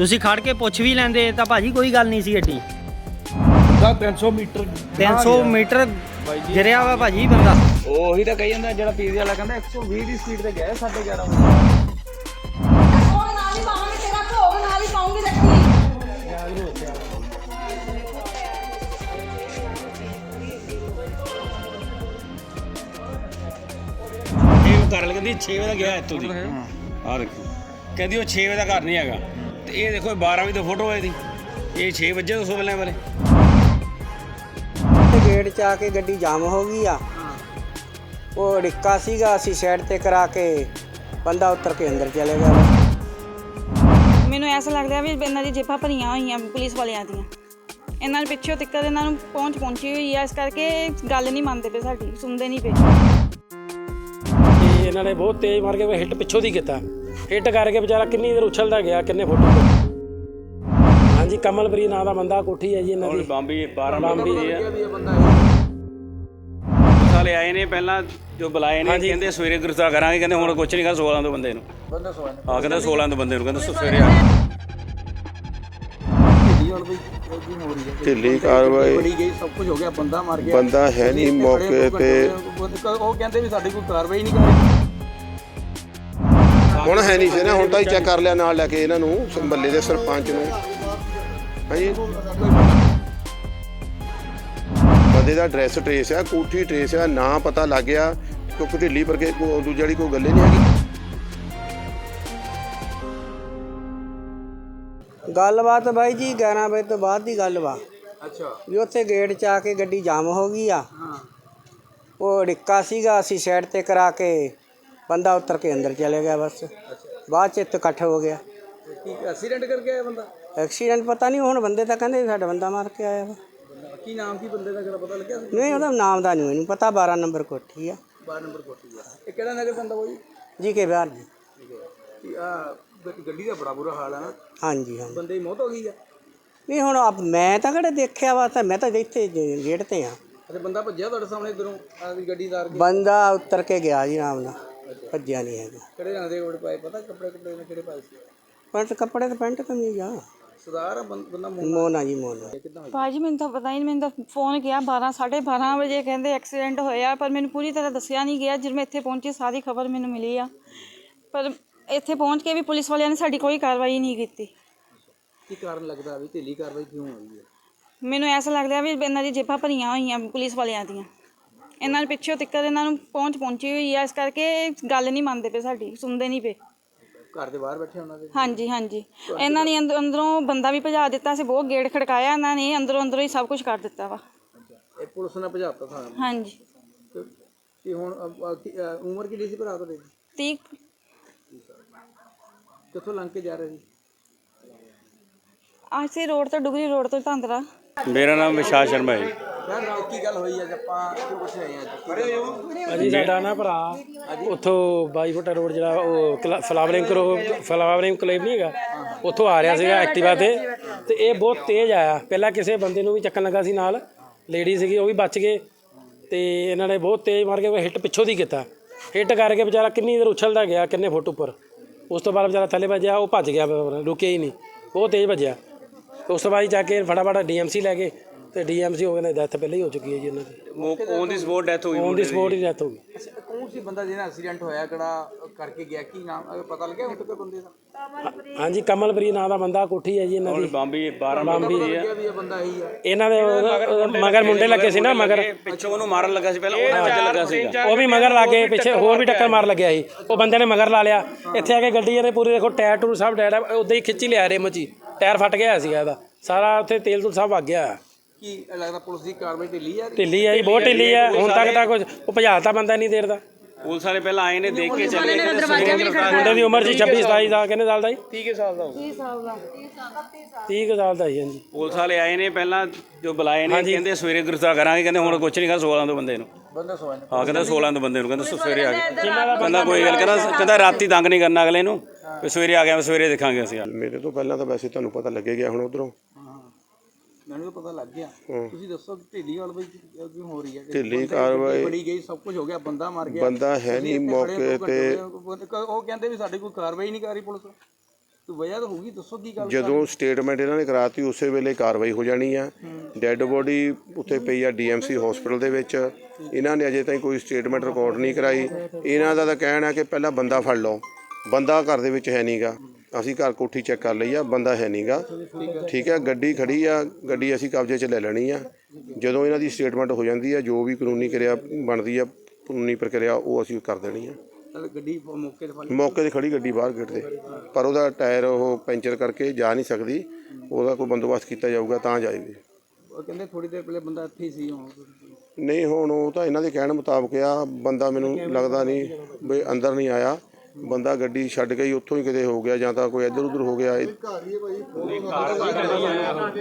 ਤੁਸੀਂ ਖੜ ਕੇ ਪੁੱਛ ਵੀ ਲੈਂਦੇ ਤਾਂ ਭਾਜੀ ਕੋਈ ਗੱਲ ਨਹੀਂ ਸੀ ਏਡੀ। ਦਾ 300 ਮੀਟਰ 300 ਮੀਟਰ ਗਿਰਿਆ ਵਾ ਭਾਜੀ ਬੰਦਾ। ਉਹੀ ਤਾਂ ਕਹੀ ਜਾਂਦਾ ਜਿਹੜਾ ਪੀਜ਼ੇ ਵਾਲਾ ਕਹਿੰਦਾ 120 ਦੀ ਸਪੀਡ ਤੇ ਗਿਆ 11:30 ਵਜੇ। ਉਹ ਨਾਲ ਹੀ ਪਾਵਾਂਗੇ ਤੇਰਾ ਭੋਗ ਨਾਲ ਹੀ ਪਾਉਂਗੀ ਰੱਖੀ। ਇਹ ਉਹ ਘਰ ਕਹਿੰਦੀ 6 ਵਜੇ ਦਾ ਗਿਆ ਇੱਥੋਂ ਦੀ। ਆ ਦੇਖੋ। ਕਹਿੰਦੀ ਉਹ 6 ਵਜੇ ਦਾ ਘਰ ਨਹੀਂ ਹੈਗਾ। ਤੇ ਇਹ ਦੇਖੋ 12 ਵਜੇ ਦੀ ਫੋਟੋ ਹੈ ਦੀ। ਇਹ 6 ਵਜੇ ਤੋਂ ਵਾਲੇ ਤੇ ਗੇਟ 'ਚ ਆ ਕੇ ਗੱਡੀ ਜਾਮ ਹੋ ਗਈ ਆ। ਉਹ ਡਿੱਕਾ ਸੀਗਾ ਅਸੀਂ ਸਾਈਡ ਤੇ ਕਰਾ ਕੇ ਬੰਦਾ ਉੱਤਰ ਕੇ ਅੰਦਰ ਚਲੇ ਗਿਆ। ਮੈਨੂੰ ਐਸਾ ਲੱਗਦਾ ਵੀ ਇਹਨਾਂ ਦੀ ਜੇਬਾਂ ਭਰੀਆਂ ਹੋਈਆਂ ਪੁਲਿਸ ਵਾਲਿਆਂ ਦੀਆਂ। ਇਹਨਾਂ ਦੇ ਪਿੱਛੋਂ ਤਿੱਕਰ ਇਹਨਾਂ ਨੂੰ ਪਹੁੰਚ ਪਹੁੰਚੀ ਹੋਈ ਆ ਇਸ ਕਰਕੇ ਗੱਲ ਨਹੀਂ ਮੰਨਦੇ ਪਏ ਸਾਡੀ ਸੁਣਦੇ ਨਹੀਂ ਪਏ। ਇਹਨਾਂ ਨੇ ਬਹੁਤ ਤੇਜ਼ ਮਾਰ ਕੇ ਹਿੱਟ ਪਿੱਛੋਂ ਦੀ ਕੀਤਾ। ਹਿੱਟ ਕਰਕੇ ਵਿਚਾਰਾ ਕਿੰਨੀ ਦੇਰ ਉਛਲਦਾ ਗਿਆ ਕਿੰਨੇ ਫੁੱਟ ਹਾਂਜੀ ਕਮਲਪ੍ਰੀਤ ਨਾਂ ਦਾ ਬੰਦਾ ਕੋਠੀ ਹੈ ਜੀ ਇਹਨਾਂ ਦੀ। ਬੰਬੀ 12 ਬੰਬੀ ਹੈ। ਸਾਲੇ ਆਏ ਨੇ ਪਹਿਲਾਂ ਜੋ ਬੁਲਾਏ ਨੇ ਕਹਿੰਦੇ ਸਵੇਰੇ ਗ੍ਰਿਫਤਾਰ ਕਰਾਂਗੇ ਕਹਿੰਦੇ ਹੁਣ ਕੁਛ ਨਹੀਂ ਕਰ 16 ਤੋਂ ਬੰਦੇ ਨੂੰ। ਬੰਦਾ 16 ਹਾਂ ਕਹਿੰਦੇ 16 ਤੋਂ ਬੰਦੇ ਨੂੰ ਕਹਿੰਦੇ ਸਵੇਰੇ ਆ। ਢਿੱਲੀ ਕਾਰਵਾਈ। ਬੜੀ ਗਈ ਸਭ ਕੁਝ ਹੋ ਗਿਆ ਬੰਦਾ ਮਰ ਗਿਆ। ਬੰਦਾ ਹੈ ਨਹੀਂ ਮੌਕੇ ਤੇ। ਉਹ ਕਹਿੰਦੇ ਵੀ ਸਾਡੀ ਕੋਈ ਕਾਰਵਾਈ ਨਹੀਂ ਕਰ ਰਹੀ। ਹੁਣ ਹੈ ਨਹੀਂ ਸੀ ਨਾ ਹੁਣ ਤਾਂ ਹੀ ਚੈੱਕ ਕਰ ਲਿਆ ਨਾਲ ਲੈ ਕੇ ਇਹਨਾਂ ਨੂੰ ਸੰਭੱਲੇ ਦੇ ਸਰਪੰਚ ਨੂੰ। ਹਾਂਜੀ। ਬੰਦੇ ਦਾ ਐਡਰੈਸ ਟ੍ਰੇਸ ਆ ਕੋਠੀ ਟ੍ਰੇਸ ਆ ਨਾਂ ਪਤਾ ਲੱਗ ਗਿਆ ਕਿਉਂਕਿ ਢਿੱਲੀ ਪਰ ਕੇ ਕੋ- ਦੂਜੀ ਵਾਲੀ ਕੋਈ ਗੱਲ ਹੀ ਨਹੀਂ ਹੈਗੀ। ਗੱਲਬਾਤ ਬਾਈ ਜੀ 11 ਵਜੇ ਤੋਂ ਬਾਅਦ ਦੀ ਗੱਲ ਵਾ। ਅੱਛਾ। ਵੀ ਉੱਥੇ ਗੇਟ 'ਚ ਆ ਕੇ ਗੱਡੀ ਜਾਮ ਹੋ ਗਈ ਆ। ਉਹ ਡਿੱਕਾ ਸੀਗਾ ਅਸੀਂ ਸਾਈਡ ਤੇ ਕਰਾ ਕੇ ਬੰਦਾ ਉੱਤਰ ਕੇ ਅੰਦਰ ਚਲੇ ਗਿਆ ਬਸ। ਬਾਅਦ 'ਚ ਇੱਥੇ ਇਕੱਠ ਹੋ ਗਿਆ। ਕੀ ਐਕਸੀਡੈਂਟ ਕਰਕੇ ਆਇਆ ਬੰਦਾ? ਐਕਸੀਡੈਂਟ ਪਤਾ ਨਹੀਂ ਹੁਣ ਬੰਦੇ ਤਾਂ ਕਹਿੰਦੇ ਸਾਡਾ ਬੰਦਾ ਮਾਰ ਕੇ ਆਇਆ ਵਾ। ਕੀ ਨਾਮ ਕੀ ਬੰਦੇ ਦਾ ਕਿਹੜਾ ਪਤਾ ਲੱਗਿਆ ਨਹੀਂ ਉਹਦਾ ਨਾਮ ਦਾ ਨਹੀਂ ਮੈਨੂੰ ਪਤਾ 12 ਨੰਬਰ ਕੋਠੀ ਆ। 12 ਨੰਬਰ ਕੋਠੀ ਆ। ਇਹ ਕਿਹੜਾ ਨਗਰ ਪੈਂਦਾ ਬਾਈ ਜੀ? ਕੇ ਬਿਹਾਰ ਜੀ। ਆ ਗੱਡੀ ਦਾ ਬੜਾ ਬੁਰਾ ਹਾਲ ਆ ਹਾਂਜੀ ਹਾਂ ਬੰਦੇ ਦੀ ਮੌਤ ਹੋ ਗਈ ਆ? ਨਹੀਂ ਹੁਣ ਆਪ ਮੈਂ ਤਾਂ ਕਿਹੜੇ ਦੇਖਿਆ ਵਾ ਤਾਂ ਮੈਂ ਤਾਂ ਇੱਥੇ ਗੇਟ ਤੇ ਆ। ਅੱਛਾ ਬੰਦਾ ਭੱਜਿਆ ਤੁਹਾਡੇ ਸਾਹਮਣੇ ਇਧਰੋਂ ਗੱਡੀ ਕੇ? ਬੰਦਾ ਉੱਤਰ ਕੇ ਗਿਆ ਜੀ ਆਰਾਮ ਨਾਲ। ਭੱਜਿਆ ਨਹੀਂ ਹੈਗਾ। ਕਿਹੜੇ ਰੰਗ ਦੇ ਕੱਪੜੇ ਪਾਏ? ਪਤਾ ਕੱਪੜੇ ਕੱਪੜੇ ਨੇ ਕਿਹੜੇ ਪਾਏ ਸੀ? ਪੈਂਟ ਕੱਪੜੇ ਤੇ ਪੈਂਟ ਕਮੀਜ਼ ਆ। ਸਰਦਾਰ ਆ ਬੰ- ਬੰਦਾ ਮੂੰਹ ਮੋਨਾ ਜੀ ਮੋਨਾ। ਭਾਜੀ ਮੈਨੂੰ ਤਾਂ ਪਤਾ ਹੀ ਨਹੀਂ ਮੈਨੂੰ ਤਾਂ ਫੋਨ ਗਿਆ 12 12:30 ਵਜੇ ਕਹਿੰਦੇ ਐਕਸੀਡੈਂਟ ਹੋਇਆ ਪਰ ਮੈਨੂੰ ਪੂਰੀ ਤਰ੍ਹਾਂ ਦੱਸਿਆ ਨਹੀਂ ਗਿਆ। ਜਦੋਂ ਮੈਂ ਇੱਥੇ ਪਹੁੰਚੀ ਸਾਰੀ ਖਬਰ ਮੈਨੂੰ ਮਿਲੀ ਆ। ਪਰ ਇੱਥੇ ਪਹੁੰਚ ਕੇ ਵੀ ਪੁਲਿਸ ਵਾਲਿਆਂ ਨੇ ਸਾਡੀ ਕੋਈ ਕਾਰਵਾਈ ਨਹੀਂ ਕੀਤੀ। ਕੀ ਕਾਰਨ ਲੱਗਦਾ ਵੀ ਢਿੱਲੀ ਕਾਰਵਾਈ ਕਿਉਂ ਹੋਈ ਹੈ? ਮੈਨੂੰ ਐਸਾ ਲੱਗਦਾ ਵੀ ਇਹਨਾਂ ਦੀ ਜੇਬਾਂ ਭਰੀਆਂ ਹੋਈਆਂ ਪੁਲਿਸ ਵਾਲਿਆਂ ਦੀਆਂ। ਇਹਨਾਂ ਦੇ ਪਿੱਛੋਂ ਤਿੱਕਰ ਇਹਨਾਂ ਨੂੰ ਪਹੁੰਚ ਪਹੁੰਚੀ ਹੋਈ ਆ ਇਸ ਕਰਕੇ ਗੱਲ ਨਹੀਂ ਮੰਨਦੇ ਪਏ ਸਾਡੀ ਸੁਣਦੇ ਨਹੀਂ ਪਏ। ਘਰ ਦੇ ਬਾਹਰ ਬੈਠੇ ਉਹਨਾਂ ਦੇ? ਹਾਂਜੀ ਹਾਂਜੀ। ਇਹਨਾਂ ਨੇ ਅੰਦ- ਅੰਦਰੋਂ ਬੰਦਾ ਵੀ ਭਜਾ ਦਿੱਤਾ ਸੀ ਬਹੁਤ ਗੇੜ ਖੜਕਾਇਆ ਇਹਨਾਂ ਨੇ ਅੰਦਰੋਂ ਅੰਦਰੋਂ ਹੀ ਸਭ ਕੁਝ ਕਰ ਦਿੱਤਾ ਵਾ। ਇਹ ਪੁਲਿਸ ਨੇ ਭਜਾਤਾ ਥਾਂ ਹਾਂਜੀ। ਤੇ ਤੇ ਹੁਣ ਅ- ਅ- ਕੀ- ਅ, ਉਮਰ ਕਿੰਨੀ ਸੀ ਭਰਾ ਤੁਹਾਡੇ ਦੀ? 30 ਕਿੱਥੋਂ ਲੰਘ ਕੇ ਜਾ ਰਹੇ ਸੀ? ਆਸੇ ਰੋਡ ਤੋਂ ਡੁਗਰੀ ਰੋਡ ਤੋਂ ਧੰਦਰਾ ਮੇਰਾ ਨਾਮ ਵਿਸ਼ਾਲ ਸ਼ਰਮਾ ਹੈ। ਯਾਰ ਕੀ ਗੱਲ ਹੋਈ ਅੱਜ ਆਪਾਂ ਕਿਉਂ ਪੁੱਛ ਰਹੇ ਹਾਂ ਅੱਜ ਅਜੀ ਸਾਡਾ ਨਾ ਭਰਾ ਉੱਥੋਂ 22 ਫੁੱਟ ਰੋਡ ਜਿਹੜਾ ਉਹ ਕਲਾ- ਫਲਾਵਰਿੰਗ ਕਰੋ ਫਲਾਵਰਿੰਗ ਕਲੇਬ ਨਹੀਂ ਹੈਗਾ ਉੱਥੋਂ ਆ ਰਿਹਾ ਸੀਗਾ ਐਕਟਿਵਾ ਤੇ। ਤੇ ਇਹ ਬਹੁਤ ਤੇਜ਼ ਆਇਆ। ਪਹਿਲਾਂ ਕਿਸੇ ਬੰਦੇ ਨੂੰ ਵੀ ਚੱਕਣ ਲੱਗਾ ਸੀ ਨਾਲ ਲੇਡੀ ਸੀਗੀ ਉਹ ਵੀ ਬਚ ਗਏ। ਤੇ ਇਹਨਾਂ ਨੇ ਬਹੁਤ ਤੇਜ਼ ਮਾਰ ਕੇ ਹਿੱਟ ਪਿੱਛੋਂ ਦੀ ਕੀਤਾ। ਹਿੱਟ ਕਰਕੇ ਵਿਚਾਰਾ ਕਿੰਨੀ ਦੇਰ ਉਛਲਦਾ ਗਿਆ ਕਿੰਨੇ ਫੁੱਟ ਉੱਪਰ। ਉਸ ਤੋਂ ਬਾਅਦ ਵਿਚਾਰਾ ਥੱਲੇ ਵੱਜਿਆ ਉਹ ਭੱਜ ਗਿਆ ਰੁਕਿਆ ਹੀ ਨਹੀਂ। ਬਹੁਤ ਤੇਜ਼ ਭੱਜਿਆ ਉਸ ਤੋਂ ਬਾਅਦ ਜਾ ਕੇ ਫਟਾਫਟ ਡੀਐਮਸੀ ਲੈ ਗਏ। ਤੇ ਡੀਐਮਸੀ ਹੋ ਗਏ ਨੇ ਡੈਥ ਪਹਿਲਾਂ ਹੀ ਹੋ ਚੁੱਕੀ ਹੈ ਜੀ ਉਹਨਾਂ ਦੀ। ਔਨ ਦੀ ਸਪੋਰਟ ਡੈਥ ਹੋਈ ਔਨ ਦੀ। ਸਪੋਟ ਹੀ ਡੈਥ ਹੋ ਗਈ। ਅੱਛਾ ਕੌਣ ਸੀ ਬੰਦਾ ਜਿਹਨਾਂ ਐਕਸੀਡੈਂਟ ਹੋਇਆ ਕਿਹੜਾ ਕਰਕੇ ਗਿਆ ਕੀ ਨਾਮ ਪਤਾ ਲੱਗਿਆ ਹੁਣ ਤੱਕ ਬੰਦੇ ਦਾ? ਹਾਂਜੀ ਕਮਲਪ੍ਰੀਤ ਨਾਂ ਦਾ ਬੰਦਾ ਕੋਠੀ ਹੈ ਜੀ ਇਹਨਾਂ ਦੀ। ਬੰਬੀ 12 ਬੰਬੀ ਲੱਗਿਆ ਵੀ ਇਹ ਬੰਦਾ ਇਹੀ ਆ ਇਹਨਾਂ ਦੇ ਉਹ- ਮਗਰ ਮੁੰਡੇ ਲੱਗੇ ਸੀ ਨਾ ਮਗਰ ਪਿੱਛੋਂ ਉਹਨੂੰ ਮਾਰਨ ਲੱਗਾ ਸੀ ਪਹਿਲਾਂ ਉਹ ਵਿੱਚ ਲੱਗਾ ਸੀਗਾ। ਉਹ ਵੀ ਮਗਰ ਲੱਗੇ ਪਿੱਛੇ ਹੋਰ ਵੀ ਟੱਕਰ ਮਾਰ ਲੱਗਿਆ ਸੀ। ਉਹ ਬੰਦੇ ਨੇ ਮਗਰ ਲਾ ਲਿਆ। ਇੱਥੇ ਆ ਕੇ ਗੱਡੀ ਇਹਦੇ ਪੂਰੀ ਦੇਖੋ ਟਾਇਰ ਟੂਰ ਸਭ ਡੈਡ ਉਦਾਂ ਹੀ ਖਿੱਚੀ ਲਿਆ ਰਿਮ 'ਚ ਹੀ ਟਾਇਰ ਫਟ ਗਿਆ ਸੀਗਾ ਇਹਦਾ। ਸਾਰਾ ਉੱਥੇ ਤੇਲ ਤੂਲ ਸਭ ਵਗ ਗਿਆ। ਕੀ ਲੱਗਦਾ ਪੁਲਿਸ ਦੀ ਕਾਰਵਾਈ ਢਿੱਲੀ ਆ? ਢਿੱਲੀ ਆ ਜੀ ਬਹੁਤ ਢਿੱਲੀ ਆ। ਹੁਣ ਤੱਕ ਤਾਂ ਕੁਝ ਉਹ ਭਜਾਤਾ ਬੰਦਾ ਨਹੀਂ ਦੇਰ ਦਾ। ਪੁਲਿਸ ਵਾਲੇ ਪਹਿਲਾਂ ਆਏ ਨੇ ਦੇਖ ਕੇ ਚਲੇ ਗਏ ਮੁੰਡੇ ਦੀ ਉਮਰ ਸੀ 26 27 ਦਾ ਕਿੰਨੇ ਸਾਲ ਦਾ ਜੀ? 30 ਸਾਲ ਦਾ 30 ਕੁ ਸਾਲ ਦਾ ਸੀ ਹਾਂਜੀ। ਪੁਲਿਸ ਵਾਲੇ ਆਏ ਨੇ ਪਹਿਲਾਂ ਜੋ ਬੁਲਾਏ ਨੇ ਕਹਿੰਦੇ ਸਵੇਰੇ ਗ੍ਰਿਫਤਾਰ ਕਰਾਂਗੇ ਕਹਿੰਦੇ ਹੁਣ ਕੁਛ ਨਹੀਂ ਕਰ 16 ਤੋਂ ਬੰਦੇ ਨੂੰ। ਬੰਦਾ ਸੋਇਆ ਹਾਂ ਕਹਿੰਦਾ 16 ਤੋਂ ਬੰਦੇ ਨੂੰ ਕਹਿੰਦਾ ਸਵੇਰੇ ਆ ਗਏ। ਕਹਿੰਦਾ ਕੋਈ ਗੱਲ ਕਹਿੰਦਾ ਕਹਿੰਦਾ ਰਾਤੀ ਤੰਗ ਨਹੀਂ ਕਰਨਾ ਅਗਲੇ ਨੂੰ ਵੀ ਸਵੇਰੇ ਆ ਗਿਆ ਸਵੇਰੇ ਦੇਖਾਂਗੇ ਅਸੀਂ ਮੇਰੇ ਤੋਂ ਪਹਿਲਾਂ ਤਾਂ ਵੈਸੇ ਤੁਹਾਨੂੰ ਪਤਾ ਲੱਗੇ ਗਿਆ ਹੁਣ ਉਧਰੋਂ। ਮੈਨੂੰ ਤਾਂ ਪਤਾ ਲੱਗ ਗਿਆ। ਤੁਸੀਂ ਦੱਸੋ ਢਿੱਲੀ ਕਾਰਵਾਈ ਕਿਉਂ ਹੋ ਰਹੀ ਹੈ? ਢਿੱਲੀ ਕਾਰਵਾਈ ਬੜੀ ਗਈ ਸਭ ਕੁਝ ਹੋ ਗਿਆ ਬੰਦਾ ਮਰ ਗਿਆ। ਬੰਦਾ ਹੈ ਨਹੀਂ ਮੌਕੇ ਤੇ। ਉਹ ਕਹਿੰਦੇ ਵੀ ਸਾਡੀ ਕੋਈ ਕਾਰਵਾਈ ਨਹੀਂ ਕਰ ਰਹੀ ਪੁਲਿਸ। ਤੇ ਵਜ੍ਹਾ ਤਾਂ ਹੋਊਗੀ ਦੱਸੋ ਕੀ ਗੱਲ ਜਦੋਂ ਸਟੇਟਮੈਂਟ ਇਹਨਾਂ ਨੇ ਕਰਾਤੀ ਉਸੇ ਵੇਲੇ ਕਾਰਵਾਈ ਹੋ ਜਾਣੀ ਆ। ਡੈੱਡ ਬੋਡੀ ਉੱਥੇ ਪਈ ਆ ਡੀਐਮਸੀ ਹਸਪੀਟਲ ਦੇ ਵਿੱਚ। ਇਹਨਾਂ ਨੇ ਅਜੇ ਤਾਈਂ ਕੋਈ ਸਟੇਟਮੈਂਟ ਰਿਕਾਰਡ ਨਹੀਂ ਕਰਾਈ। ਇਹਨਾਂ ਦਾ ਤਾਂ ਕਹਿਣਾ ਕਿ ਪਹਿਲਾਂ ਬੰਦਾ ਫੜ ਲਓ। ਬੰਦਾ ਘਰ ਦੇ ਵਿੱਚ ਹੈ ਨਹੀਂਗਾ ਅਸੀਂ ਘਰ ਕੋਠੀ ਚੈੱਕ ਕਰ ਲਈ ਆ ਬੰਦਾ ਹੈ ਨਹੀਂਗਾ ਠੀਕ ਹੈ ਗੱਡੀ ਖੜੀ ਆ ਗੱਡੀ ਅਸੀਂ ਕਬਜ਼ੇ 'ਚ ਲੈ ਲੈਣੀ ਆ। ਜਦੋਂ ਇਹਨਾਂ ਦੀ ਸਟੇਟਮੈਂਟ ਹੋ ਜਾਂਦੀ ਆ ਜੋ ਵੀ ਕਾਨੂੰਨੀ ਕਿਰਿਆ ਬਣਦੀ ਆ ਕਾਨੂੰਨੀ ਪ੍ਰਕਿਰਿਆ ਉਹ ਅਸੀਂ ਕਰ ਦੇਣੀ ਆ। ਗੱਡੀ ਮੌਕੇ ਤੇ ਮੌਕੇ ਤੇ ਖੜੀ ਗੱਡੀ ਬਾਹਰ ਗੇਟ ਤੇ। ਪਰ ਉਹਦਾ ਟਾਇਰ ਉਹ ਪੈਂਚਰ ਕਰਕੇ ਜਾ ਨਹੀਂ ਸਕਦੀ। ਉਹਦਾ ਕੋਈ ਬੰਦੋਬਸਤ ਕੀਤਾ ਜਾਊਗਾ ਤਾਂ ਜਾਏਗੀ। ਉਹ ਕਹਿੰਦੇ ਥੋੜੀ ਦੇਰ ਪਹਿਲੇ ਬੰਦਾ ਇੱਥੇ ਹੀ ਸੀ ਹੁਣ। ਨਹੀਂ ਹੁਣ ਉਹ ਤਾਂ ਇਹਨਾਂ ਦੇ ਕਹਿਣ ਮੁਤਾਬਕ ਆ ਬੰਦਾ ਮੈਨੂੰ ਲੱਗਦਾ ਨਹੀਂ ਵੀ ਅੰਦਰ ਨਹੀਂ ਆਇਆ। ਬੰਦਾ ਗੱਡੀ ਛੱਡ ਕੇ ਹੀ ਉੱਥੋਂ ਹੀ ਕਿਤੇ ਹੋ ਗਿਆ ਜਾਂ ਤਾਂ ਕੋਈ ਇੱਧਰ ਉੱਧਰ ਹੋ ਗਿਆ ਇਹ-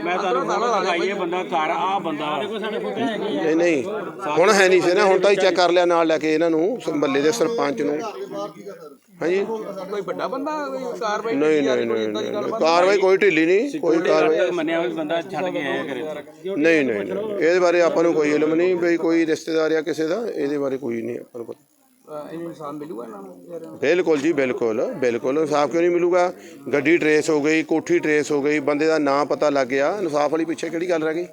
ਮੈਂ ਤੁਹਾਨੂੰ ਫੋਟੋ ਦਿਖਾਈ ਹੈ ਬੰਦਾ ਘਰ ਆ ਬੰਦਾ। ਨਹੀਂ ਨਹੀਂ ਹੁਣ ਹੈ ਨਹੀਂ ਸੀ ਨਾ ਹੁਣ ਤਾਂ ਹੀ ਚੈੱਕ ਕਰ ਲਿਆ ਨਾਲ ਲੈ ਕੇ ਇਹਨਾਂ ਨੂੰ ਮਹੱਲੇ ਦੇ ਸਰਪੰਚ ਨੂੰ। ਹਾਂਜੀ? ਕੋਈ ਵੱਡਾ ਬੰਦਾ ਕਾਰਵਾਈ ਨਹੀਂ ਨਹੀਂ ਨਹੀਂ ਨਹੀਂ ਕਾਰਵਾਈ ਕੋਈ ਢਿੱਲੀ ਨਹੀਂ ਕੋਈ ਕਾਰਵਾਈ ਮੰਨਿਆ ਵੀ ਬੰਦਾ ਛੱਡ ਕੇ ਆਇਆ ਕਰੇ ਨਹੀਂ ਨਹੀਂ ਨਹੀਂ ਇਹਦੇ ਬਾਰੇ ਆਪਾਂ ਨੂੰ ਕੋਈ ਇਲਮ ਨਹੀਂ ਵੀ ਕੋਈ ਰਿਸ਼ਤੇਦਾਰ ਆ ਕਿਸੇ ਦਾ ਇਹਦੇ ਬਾਰੇ ਕੋਈ ਨਹੀਂ ਆਪਾਂ ਨੂੰ ਪਤਾ। ਇਹਨੂੰ ਇਨਸਾਨ ਮਿਲੂਗਾ ਇਹਨਾਂ ਨੂੰ ਯਾਰ? ਬਿਲਕੁਲ ਜੀ ਬਿਲਕੁਲ ਬਿਲਕੁਲ। ਇਨਸਾਫ ਕਿਉਂ ਨਹੀਂ ਮਿਲੂਗਾ? ਗੱਡੀ ਟਰੇਸ ਹੋ ਗਈ ਕੋਠੀ ਟਰੇਸ ਹੋ ਗਈ ਬੰਦੇ ਦਾ ਨਾਂ ਪਤਾ ਲੱਗ ਗਿਆ। ਇਨਸਾਫ ਵਾਲੀ ਪਿੱਛੇ ਕਿਹੜੀ ਗੱਲ ਰਹਿ ਗਈ?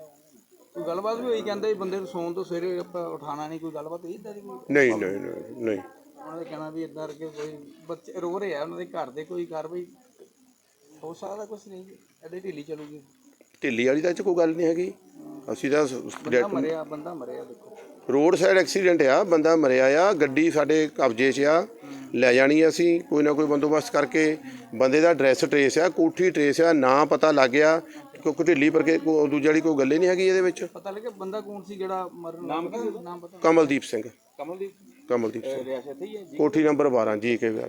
ਕੋਈ ਗੱਲਬਾਤ ਵੀ ਹੋਈ ਕਹਿੰਦੇ ਬੰਦੇ ਨੂੰ ਸੌਣ ਤੋਂ ਸਵੇਰੇ ਆਪਾਂ ਉਠਾਣਾ ਨਹੀਂ ਕੋਈ ਗੱਲਬਾਤ ਹੋਈ ਇਦਾਂ ਦੀ ਕੋਈ? ਨਹੀਂ ਨਹੀਂ ਨਹੀਂ ਨਹੀਂ। ਉਹਨਾਂ ਨੇ ਕਹਿਣਾ ਵੀ ਇਦਾਂ ਕਰਕੇ ਕੋਈ ਬੱਚੇ ਰੋ ਰਹੇ ਆ ਉਹਨਾਂ ਦੇ ਘਰ ਦੇ ਕੋਈ ਕਾਰਵਾਈ ਹੋ ਸਕਦਾ ਕੁਝ ਨਹੀਂ ਐਡੀ ਢਿੱਲੀ ਚੱਲੂਗੀ। ਢਿੱਲੀ ਵਾਲੀ ਤਾਂ ਇਹ 'ਚ ਕੋਈ ਗੱਲ ਨਹੀਂ ਹੈਗੀ। ਅਸੀਂ ਤਾਂ ਬੰਦਾ ਮਰਿਆ ਬੰਦਾ ਮਰਿਆ ਦੇਖੋ। ਰੋਡ ਸਾਈਡ ਐਕਸੀਡੈਂਟ ਆ ਬੰਦਾ ਮਰਿਆ ਆ ਗੱਡੀ ਸਾਡੇ ਕਬਜ਼ੇ 'ਚ ਆ ਲੈ ਜਾਣੀ ਆ ਅਸੀਂ ਕੋਈ ਨਾ ਕੋਈ ਬੰਦੋਬਸਤ ਕਰਕੇ। ਬੰਦੇ ਦਾ ਐਡਰੈਸ ਟਰੇਸ ਆ ਕੋਠੀ ਟਰੇਸ ਆ ਨਾਂ ਪਤਾ ਲੱਗ ਗਿਆ ਕਿਉਂਕਿ ਢਿੱਲੀ ਕਰਕੇ ਕੋਈ ਦੂਜੀ ਵਾਲੀ ਕੋਈ ਗੱਲ ਹੀ ਨਹੀਂ ਹੈਗੀ ਇਹਦੇ ਵਿੱਚ। ਪਤਾ ਲੱਗਿਆ ਬੰਦਾ ਕੌਣ ਸੀ ਜਿਹੜਾ ਮਰਨ ਨਾਮ ਕੀ ਨਾਮ ਪਤਾ। ਕਮਲਦੀਪ ਸਿੰਘ। ਕਮਲਦੀਪ? ਕਮਲਦੀਪ ਸਿੰਘ। ਕੋਠੀ ਨੰਬਰ 12 ਜੀ ਕੇ ਵਿਆਹ